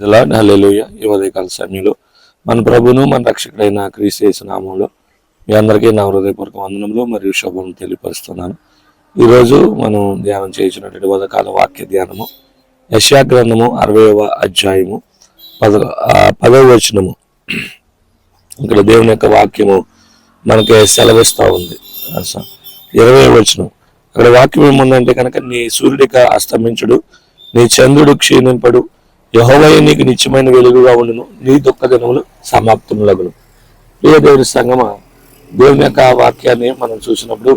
Lord హల్లెలూయా. ఈ ఉదయకాల సమయంలో మన ప్రభును మన రక్షకుడైన క్రీస్తు నామంలో మీ అందరికీ నా హృదయపూర్వక వందనములు మరియు శుభం తెలియపరుస్తున్నాను. ఈరోజు మనం ధ్యానం చేయించినటువంటి ఉదకాల వాక్య ధ్యానము యశా గ్రంథము అరవైవ అధ్యాయము పద పదవ వచనము. ఇక్కడ దేవుని యొక్క వాక్యము మనకి సెలవిస్తూ ఉంది. ఇరవై వచనం. అక్కడ వాక్యం ఏముందంటే కనుక నీ సూర్యుడిక అస్తమించుడు నీ చంద్రుడు క్షీణింపడు యహోవయ నీకు నిత్యమైన వెలుగుగా ఉండును. నీ దుఃఖ దినములు సమాప్తములగును. ప్రియ దేవుని సంగమ దేవుని యొక్క వాక్యాన్ని మనం చూసినప్పుడు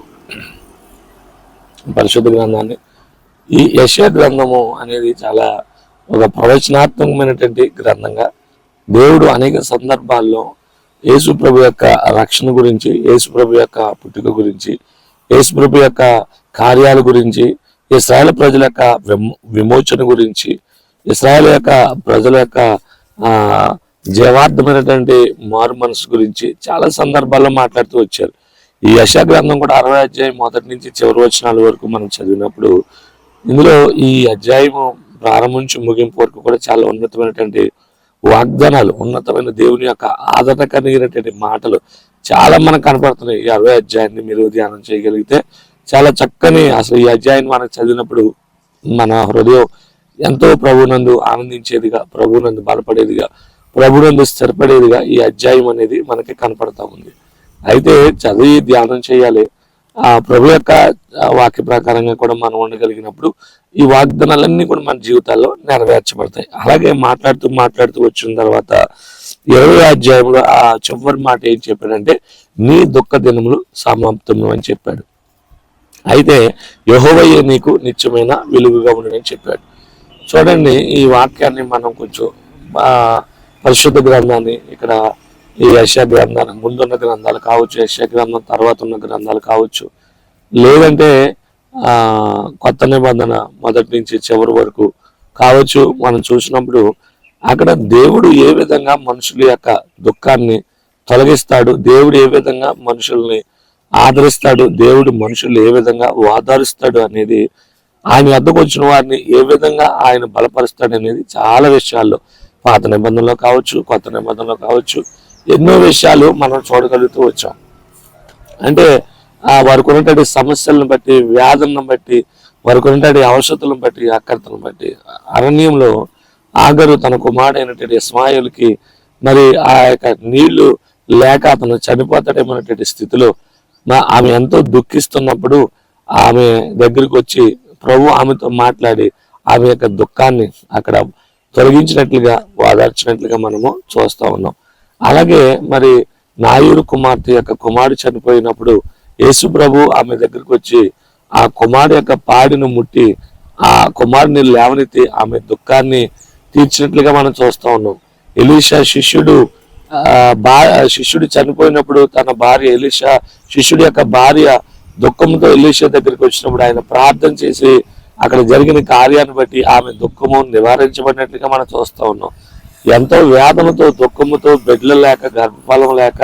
పరిశుద్ధ గ్రంథాన్ని ఈ యశ గ్రంథము అనేది చాలా ఒక ప్రవచనాత్మకమైనటువంటి గ్రంథంగా దేవుడు అనేక సందర్భాల్లో యేసు ప్రభు యొక్క రక్షణ గురించి యేసు ప్రభు యొక్క పుట్టుక గురించి యేసు ప్రభు యొక్క కార్యాల గురించి ఇస్రాయల్ ప్రజల యొక్క విమో- విమోచన గురించి ఇస్రాయల్ యొక్క ప్రజల యొక్క జీవార్థమైనటువంటి మారు మనసు గురించి చాలా సందర్భాల్లో మాట్లాడుతూ వచ్చారు. ఈ యశా గ్రంథం కూడా అరవై అధ్యాయం మొదటి నుంచి చివరి వచనాల వరకు మనం చదివినప్పుడు ఇందులో ఈ అధ్యాయము ప్రారంభించి ముగింపు వరకు కూడా చాలా ఉన్నతమైనటువంటి వాగ్దానాలు ఉన్నతమైన దేవుని యొక్క ఆదరణ కలిగినటువంటి మాటలు చాలా మనకు కనపడుతున్నాయి. ఈ అరవై అధ్యాయాన్ని మీరు ధ్యానం చేయగలిగితే చాలా చక్కని అసలు ఈ అధ్యాయాన్ని మనం చదివినప్పుడు మన హృదయం ఎంతో ప్రభునందు ఆనందించేదిగా ప్రభునందు బలపడేదిగా ప్రభునందు స్థిరపడేదిగా ఈ అధ్యాయం అనేది మనకి కనపడతా ఉంది. అయితే చదివి ధ్యానం చేయాలి. ఆ ప్రభు యొక్క వాక్య ప్రకారంగా కూడా మనం ఉండగలిగినప్పుడు ఈ వాగ్దానాలన్నీ కూడా మన జీవితాల్లో నెరవేర్చబడతాయి. అలాగే మాట్లాడుతూ మాట్లాడుతూ వచ్చిన తర్వాత ఇరవై అధ్యాయంలో ఆ చివరి మాట ఏం చెప్పాడంటే నీ దుఃఖ దినములు సమాప్తము అని చెప్పాడు. అయితే యహోవయ్యే నీకు నిత్యమైన వెలుగుగా ఉండడని చెప్పాడు. చూడండి ఈ వాక్యాన్ని మనం కొంచెం పరిశుద్ధ గ్రంథాన్ని ఇక్కడ ఈ యశా గ్రంథాలు ముందున్న గ్రంథాలు కావచ్చు యశా గ్రంథం తర్వాత ఉన్న గ్రంథాలు కావచ్చు. లేదంటే కొత్త నిబంధన మొదటి నుంచి చివరి వరకు కావచ్చు. మనం చూసినప్పుడు అక్కడ దేవుడు ఏ విధంగా మనుషుల యొక్క దుఃఖాన్ని తొలగిస్తాడు దేవుడు ఏ విధంగా మనుషుల్ని ఆదరిస్తాడు దేవుడు మనుషులు ఏ విధంగా ఓదారుస్తాడు అనేది ఆయన వద్దకు వచ్చిన వారిని ఏ విధంగా ఆయన బలపరుస్తాడు అనేది చాలా విషయాల్లో పాత నిబంధనలో కావచ్చు కొత్త నిబంధనలో కావచ్చు ఎన్నో విషయాలు మనం చూడగలుగుతూ వచ్చాం. అంటే ఆ వారికి ఉన్నటువంటి సమస్యలను బట్టి వ్యాధులను బట్టి వారికి ఉన్నటువంటి అవసరతలను బట్టి అక్కర్తలను బట్టి అరణ్యంలో ఆగరు తన కుమారుడైనటువంటి ఇస్మాయిల్కి మరి ఆ యొక్క నీళ్ళు లేక అతను చనిపోతాడేమనేటువంటి స్థితిలో ఆమె ఎంతో దుఃఖిస్తున్నప్పుడు ఆమె దగ్గరికి వచ్చి ప్రభు ఆమెతో మాట్లాడి ఆమె యొక్క దుఃఖాన్ని అక్కడ తొలగించినట్లుగా వాదార్చినట్లుగా మనము చూస్తా ఉన్నాం. అలాగే మరి నాయూరు కుమార్తె యొక్క కుమారుడు చనిపోయినప్పుడు యేసు ప్రభు ఆమె దగ్గరికి వచ్చి ఆ కుమారుడు యొక్క పాడిని ముట్టి ఆ కుమారుని లేవనెత్తి ఆమె దుఃఖాన్ని తీర్చినట్లుగా మనం చూస్తా ఉన్నాం. ఎలీషా శిష్యుడు ఆ, బా శిష్యుడు చనిపోయినప్పుడు తన భార్య ఎలీషా శిష్యుడి యొక్క భార్య దుఃఖంతో ఎలీషా దగ్గరికి వచ్చినప్పుడు ఆయన ప్రార్థన చేసి అక్కడ జరిగిన కార్యాన్ని బట్టి ఆమె దుఃఖము నివారించబడినట్లుగా మనం చూస్తా ఉన్నాం. ఎంతో వేదనతో దుఃఖముతో బిడ్డలు లేక గర్భఫలం లేక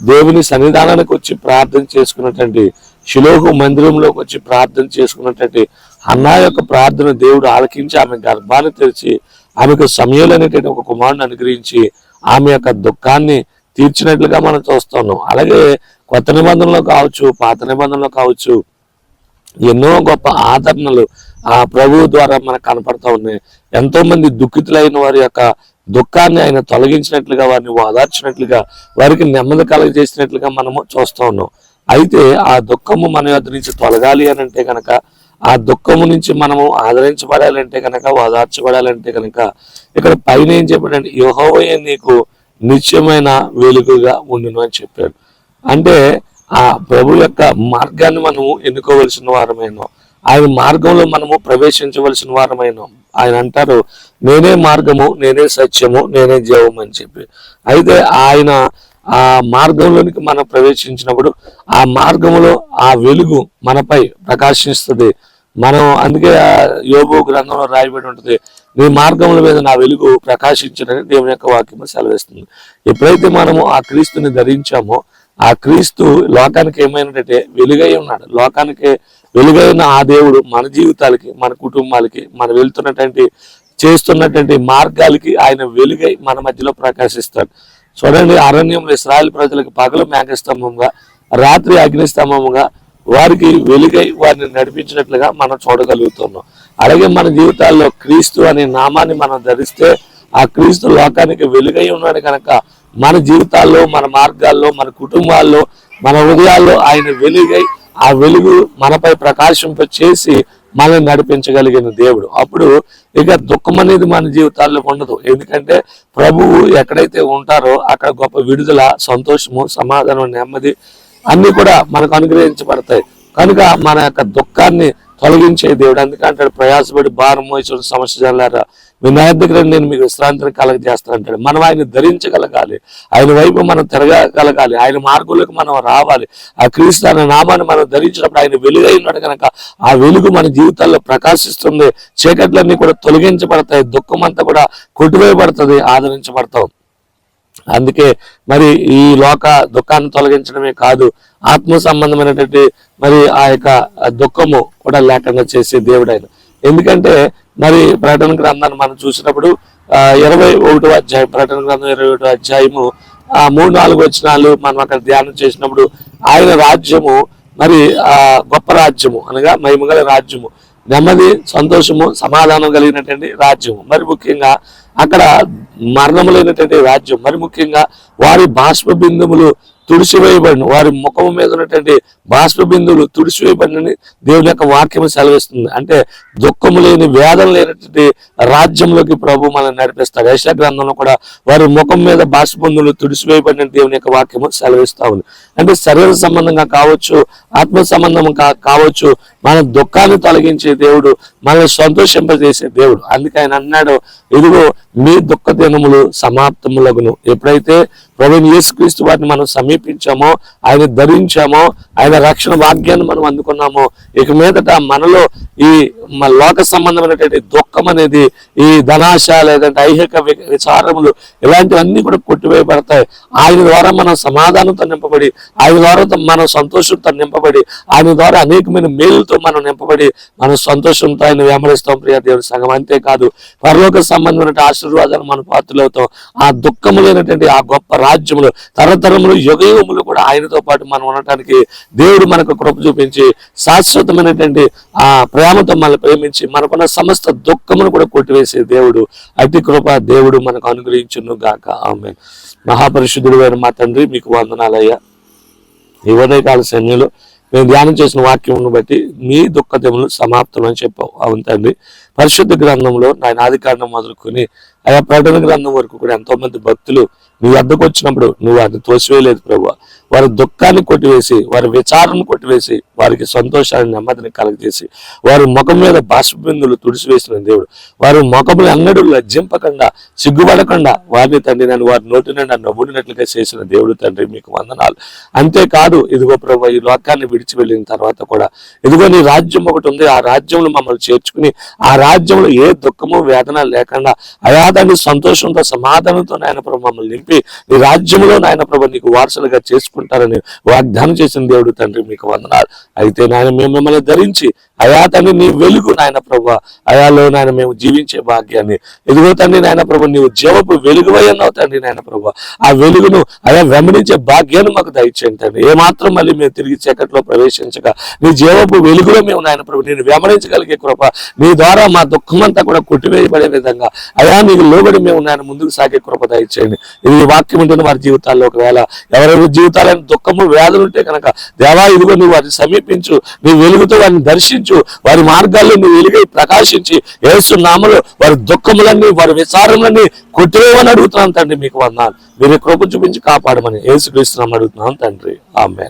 దేవుని సన్నిధానానికి వచ్చి ప్రార్థన చేసుకున్నటువంటి శిలోహు మందిరంలోకి వచ్చి ప్రార్థన చేసుకున్నటువంటి అన్నా యొక్క ప్రార్థన దేవుడు ఆలకించి ఆమె గర్భాన్ని తెరిచి ఆమెకు సమయంలో అనేటువంటి ఒక కుమారుని అనుగ్రహించి ఆమె యొక్క దుఃఖాన్ని తీర్చినట్లుగా మనం చూస్తున్నాం అలాగే కొత్త నిబంధనలో కావచ్చు పాత నిబంధనలో కావచ్చు ఎన్నో గొప్ప ఆదరణలు ఆ ప్రభువు ద్వారా మనకు కనపడతా ఉన్నాయి. ఎంతో మంది దుఃఖితులైన వారి యొక్క దుఃఖాన్ని ఆయన తొలగించినట్లుగా వారిని ఓదార్చినట్లుగా వారికి నెమ్మది కలగజేసినట్లుగా మనము చూస్తూ ఉన్నాం. అయితే ఆ దుఃఖము మన యొద్ నుంచి తొలగాలి అని అంటే కనుక ఆ దుఃఖము నుంచి మనము ఆదరించబడాలంటే కనుక ఓదార్చబడాలంటే కనుక ఇక్కడ పైన ఏం చెప్పాడంటే యెహోవాయే నీకు నిత్యమైన వెలుగుగా ఉండును అని చెప్పాడు. అంటే ఆ ప్రభు యొక్క మార్గాన్ని మనము ఎన్నుకోవలసిన వారమైనా ఆయన మార్గంలో మనము ప్రవేశించవలసిన వారమైనా ఆయన అంటారు నేనే మార్గము నేనే సత్యము నేనే జీవము అని చెప్పి. అయితే ఆయన ఆ మార్గంలోనికి మనం ప్రవేశించినప్పుడు ఆ మార్గంలో ఆ వెలుగు మనపై ప్రకాశిస్తుంది. మనం అందుకే ఆ యోగు గ్రంథంలో రాయబడి ఉంటుంది నీ మార్గముల మీద నా వెలుగు ప్రకాశించడని దేవుని యొక్క వాక్యము సెలవిస్తుంది. ఎప్పుడైతే మనము ఆ క్రీస్తుని ధరించామో ఆ క్రీస్తు లోకానికి ఏమైనట్టే వెలుగై ఉన్నాడు. లోకానికి వెలుగైన ఆ దేవుడు మన జీవితాలకి మన కుటుంబాలకి మనం వెళ్తున్నటువంటి చేస్తున్నటువంటి మార్గాలకి ఆయన వెలుగై మన మధ్యలో ప్రకాశిస్తాడు. చూడండి అరణ్యంలో ఇస్రాయల్ ప్రజలకు పగలు మేఘస్తంభంగా రాత్రి అగ్నిస్తంభముగా వారికి వెలుగై వారిని నడిపించినట్లుగా మనం చూడగలుగుతున్నాం. అలాగే మన జీవితాల్లో క్రీస్తు అనే నామాన్ని మనం ధరిస్తే ఆ క్రీస్తు లోకానికి వెలుగై ఉన్నాడు కనుక మన జీవితాల్లో మన మార్గాల్లో మన కుటుంబాల్లో మన హృదయాల్లో ఆయన వెలుగై ఆ వెలుగు మనపై ప్రకాశింప చేసి మనల్ని నడిపించగలిగిన దేవుడు. అప్పుడు ఇక దుఃఖం అనేది మన జీవితాల్లో ఉండదు. ఎందుకంటే ప్రభువు ఎక్కడైతే ఉంటారో అక్కడ గొప్ప విడుదల సంతోషము సమాధానం నెమ్మది అన్ని కూడా మనకు అనుగ్రహించబడతాయి. కనుక మన యొక్క దుఃఖాన్ని తొలగించే దేవుడు. ఎందుకంటే ప్రయాసపడి భారం మోసిన సమస్య జల్లారా మీ దగ్గర నేను మీకు విశ్రాంతిని కలగజేస్తాను అంటాడు మనం ఆయన ధరించగలగాలి. ఆయన వైపు మనం తిరగగలగాలి. ఆయన మార్గంలోకి మనం రావాలి. ఆ క్రీస్తు అనే నామాన్ని మనం ధరించినప్పుడు ఆయన వెలుగై ఉన్నాడు కనుక ఆ వెలుగు మన జీవితాల్లో ప్రకాశిస్తుంది. చీకట్లన్నీ కూడా తొలగించబడతాయి. దుఃఖం అంతా కూడా కొట్టువేయబడుతుంది ఆదరించబడతాం. అందుకే మరి ఈ లోక దుఃఖాన్ని తొలగించడమే కాదు ఆత్మ సంబంధమైనటువంటి మరి ఆ యొక్క దుఃఖము కూడా లేకుండా చేసే దేవుడైన ఎందుకంటే మరి ప్రకటన గ్రంథాన్ని మనం చూసినప్పుడు ఇరవై ఒకటో అధ్యాయం ప్రకటన గ్రంథం ఇరవై ఒకటో అధ్యాయము ఆ మూడు నాలుగు వచనాలు మనం అక్కడ ధ్యానం చేసినప్పుడు ఆయన రాజ్యము మరి ఆ గొప్ప రాజ్యము అనగా మహిమగల రాజ్యము నెమ్మది సంతోషము సమాధానం కలిగినటువంటి రాజ్యము. మరి ముఖ్యంగా అక్కడ మరణము లేనటువంటి రాజ్యం. మరి ముఖ్యంగా వారి బాష్ప బిందువులు తుడిచివేయబడిన వారి ముఖం మీద ఉన్నటువంటి బాష్ప బిందువులు తుడిచివేయబడినని దేవుని యొక్క వాక్యం సెలవిస్తుంది. అంటే దుఃఖం లేని వేదన లేనటువంటి రాజ్యంలోకి ప్రభు మనల్ని నడిపిస్తాడు. యశ గ్రంథంలో కూడా వారి ముఖం మీద బాష్ప బిందువులు తుడిచివేయబడిన దేవుని యొక్క వాక్యము సెలవిస్తా ఉంది. అంటే శరీర సంబంధంగా కావచ్చు ఆత్మ సంబంధం కా- కావచ్చు మన దుఃఖాన్ని తొలగించే దేవుడు మనల్ని సంతోషింపజేసే దేవుడు. అందుకే ఆయన అన్నాడు ఇదిగో మీ దుఃఖ దినములు సమాప్తములగును. ఎప్పుడైతే ప్రభుని యేసుక్రీస్తు వారిని మనం సమీపించామో ఆయన ధరించామో ఆయన రక్షణ భాగ్యాన్ని మనం అందుకున్నామో ఇక మీదట మనలో ఈ మన లోక సంబంధమైనటువంటి దుఃఖం అనేది ఈ ధనాశ లేదంటే ఐహిక విచారములు ఇలాంటివన్నీ కూడా కొట్టివేయబడతాయి. ఆయన ద్వారా మనం సమాధానంతో నింపబడి ఆయన ద్వారా మనం సంతోషంతో నింపబడి ఆయన ద్వారా అనేకమైన మేలుతో మనం నింపబడి మనం సంతోషంతో ఆయన వెంబడిస్తాం ప్రియ దేవుడి సంఘం. అంతేకాదు పరలోక సంబంధమైన ఆశీర్వాదాలు మన పాత్రలవుతాం. ఆ దుఃఖము లేనటువంటి ఆ గొప్ప రాజ్యములు తరతరములు యుగయుగములు కూడా ఆయనతో పాటు మనం ఉండటానికి దేవుడు మనకు కృప చూపించి శాశ్వతమైనటువంటి ఆ ప్రేమతో మన ప్రేమించి మనకున్న సమస్త దుఃఖమును కూడా కొట్టివేసే దేవుడు. అతి కృప దేవుడు మనకు అనుగ్రహించును గాక. ఆమె మహాపరిశుద్ధుడు మా తండ్రి మీకు వందనాలయ్యా. ఈ ఉదయకాల సమయంలో మేము ధ్యానం చేసిన వాక్యమును బట్టి మీ దుఃఖతములు సమాప్తం అని చెప్పావు. అవును తండ్రి. పరిశుద్ధ గ్రంథంలో నాయన ఆది మొదలుకొని ఆయా ప్రకటన గ్రంథం వరకు కూడా ఎంతో మంది భక్తులు నీ వద్దకు వచ్చినప్పుడు నువ్వు అది తోసివేయలేదు ప్రభు. వారి దుఃఖాన్ని కొట్టివేసి వారి విచారాన్ని కొట్టివేసి వారికి సంతోషాన్ని నెమ్మదిని కలగజేసి వారి ముఖం మీద బాష్పబిందులు తుడిసివేసిన దేవుడు. వారి ముఖములు అన్నడు లజ్జింపకుండా సిగ్గుపడకుండా వారిని తండ్రి నన్ను వారి నోటి నుండి నవ్వుడినట్లుగా చేసిన దేవుడు తండ్రి మీకు వందనాలు. అంతేకాదు ఇదిగో ప్రభు ఈ లోకాన్ని విడిచి వెళ్ళిన తర్వాత కూడా ఇదిగో నీ రాజ్యం ఒకటి ఉంది ఆ రాజ్యంలో మమ్మల్ని చేర్చుకుని ఆ రాజ్యంలో ఏ దుఃఖము వేదన లేకుండా అయాదాన్ని సంతోషంతో సమాధానంతో నాయన ప్రభు మమ్మల్ని నింపి నీ రాజ్యంలో నాయన ప్రభు నీకు వారసులుగా చేసుకుంటారని వాగ్దానం చేసిన దేవుడు తండ్రి మీకు వందనాలు. అయితే నాయన మేము మిమ్మల్ని ధరించి అయా తండ్రి నీ వెలుగు నాయన ప్రభు అయాలో నాయన మేము జీవించే భాగ్యాన్ని. ఎదుగో తండ్రి నాయన ప్రభు నీవు జీవపు వెలుగువై అన్నావు తండ్రి నాయన ప్రభు. ఆ వెలుగును అయా వెంబడించే భాగ్యాన్ని మాకు దయచేయండి తండ్రి. ఏమాత్రం మళ్ళీ మేము తిరిగి చీకట్లో ప్రవేశించక నీ జీవపు వెలుగులో మేము నాయన ప్రభు నేను వెంబడించగలిగే కృప నీ ద్వారా మా దుఃఖమంతా కూడా కొట్టివేయబడే విధంగా అయా నీకు లోబడి మేము నాయన ముందుకు సాగే కృప దయచేయండి. ఇది వాక్యం ఉంటుంది వారి జీవితాల్లో ఒకవేళ ఎవరెవరి జీవితాలను దుఃఖము వ్యాధులు ఉంటే కనుక దేవా ఇదిగో నువ్వు వారిని సమీపించు నీ వెలుగుతో వారిని దర్శించు వారి మార్గాల్లో నువ్వు వెలుగై ప్రకాశించి ఏసు నామలు వారి దుఃఖములన్నీ వారి విచారములన్నీ కొట్టివేయమని అడుగుతున్నాను తండ్రి మీకు వందాను మీరు కృప చూపించి కాపాడమని ఏసు అడుగుతున్నాను అడుగుతున్నాం తండ్రి. ఆమె